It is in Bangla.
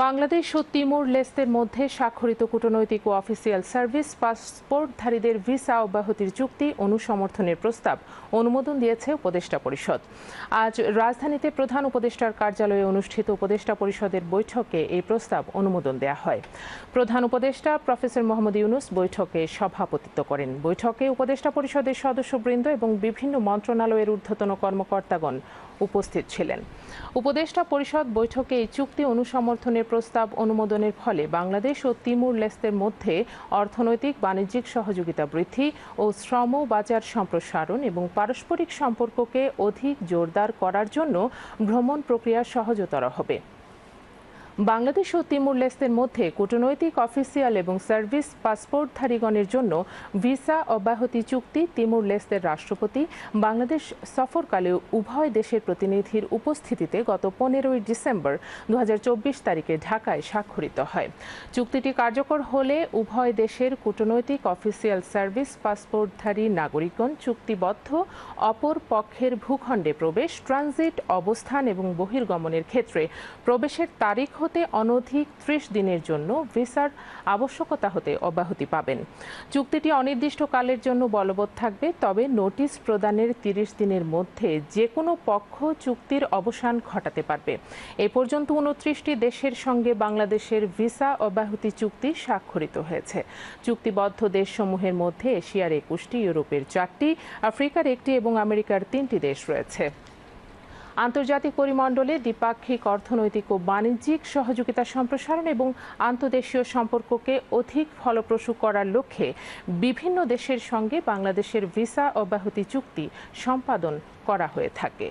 বাংলাদেশ ও তিমুর লেস্তের মধ্যে স্বাক্ষরিত কূটনৈতিক ও অফিসিয়াল সার্ভিস, পাসপোর্টধারীদের ভিসা অব্যাহতির চুক্তি অনুসমর্থনের প্রস্তাব অনুমোদন দিয়েছে উপদেষ্টা পরিষদ। আজ রাজধানীতে প্রধান উপদেষ্টার কার্যালয়ে অনুষ্ঠিত উপদেষ্টা পরিষদের বৈঠকে এই প্রস্তাব অনুমোদন দেওয়া হয়। প্রধান উপদেষ্টা প্রফেসর মোহাম্মদ ইউনুস বৈঠকে সভাপতিত্ব করেন। বৈঠকে উপদেষ্টা পরিষদের সদস্যবৃন্দ এবং বিভিন্ন মন্ত্রণালয়ের ঊর্ধ্বতন কর্মকর্তাগণ উপস্থিত ছিলেন। উপদেষ্টা পরিষদ বৈঠকে এই চুক্তি অনুসমর্থনের প্রস্তাব অনুমোদনের ফলে বাংলাদেশ ও তিমুর লেস্তের মধ্যে অর্থনৈতিক, বাণিজ্যিক সহযোগিতা বৃদ্ধি ও শ্রম বাজার সম্প্রসারণ এবং পারস্পরিক সম্পর্ককে অধিক জোরদার করার জন্য ভ্রমণ প্রক্রিয়া সহজতর হবে। বাংলাদেশ ও তিমুর লেস্তের মধ্যে কূটনৈতিক, অফিসিয়াল এবং সার্ভিস পাসপোর্টধারীগণের জন্য ভিসা অব্যাহতি চুক্তি তিমুর লেস্তের রাষ্ট্রপতি। বাংলাদেশ সফরকালে উভয় দেশের প্রতিনিধির উপস্থিতিতে গত পনেরোই ডিসেম্বর দু হাজার চব্বিশ তারিখে ঢাকায় স্বাক্ষরিত হয়। চুক্তিটি কার্যকর হলে উভয় দেশের কূটনৈতিক, অফিসিয়াল সার্ভিস পাসপোর্টধারী নাগরিকগণ চুক্তিবদ্ধ, অপর পক্ষের ভূখণ্ডে প্রবেশ, ট্রানজিট, অবস্থান এবং বহির্গমনের ক্ষেত্রে প্রবেশের তারিখ হতে অনধিক ত্রিশ দিনের জন্য ভিসার আবশ্যকতা হতে অব্যাহতি পাবেন। চুক্তিটি অনির্দিষ্টকালের জন্য বলবৎ থাকবে, তবে নোটিশ প্রদানের তিরিশ দিনের মধ্যে যে কোনো পক্ষ চুক্তির অবসান ঘটাতে পারবে। এ পর্যন্ত উনত্রিশটি দেশের সঙ্গে বাংলাদেশের ভিসা অব্যাহতি চুক্তি স্বাক্ষরিত হয়েছে। চুক্তিবদ্ধ দেশসমূহের মধ্যে এশিয়ার একুশটি, ইউরোপের চারটি, আফ্রিকার একটি এবং আমেরিকার তিনটি দেশ রয়েছে। আন্তর্জাতিক পরিমণ্ডলে দ্বিপাক্ষিক অর্থনৈতিক ও বাণিজ্যিক সহযোগিতা সম্প্রসারণ এবং আন্তদেশীয় সম্পর্ককে অধিক ফলপ্রসূ করার লক্ষ্যে বিভিন্ন দেশের সঙ্গে বাংলাদেশের ভিসা অব্যাহতি চুক্তি সম্পাদন করা হয়ে থাকে।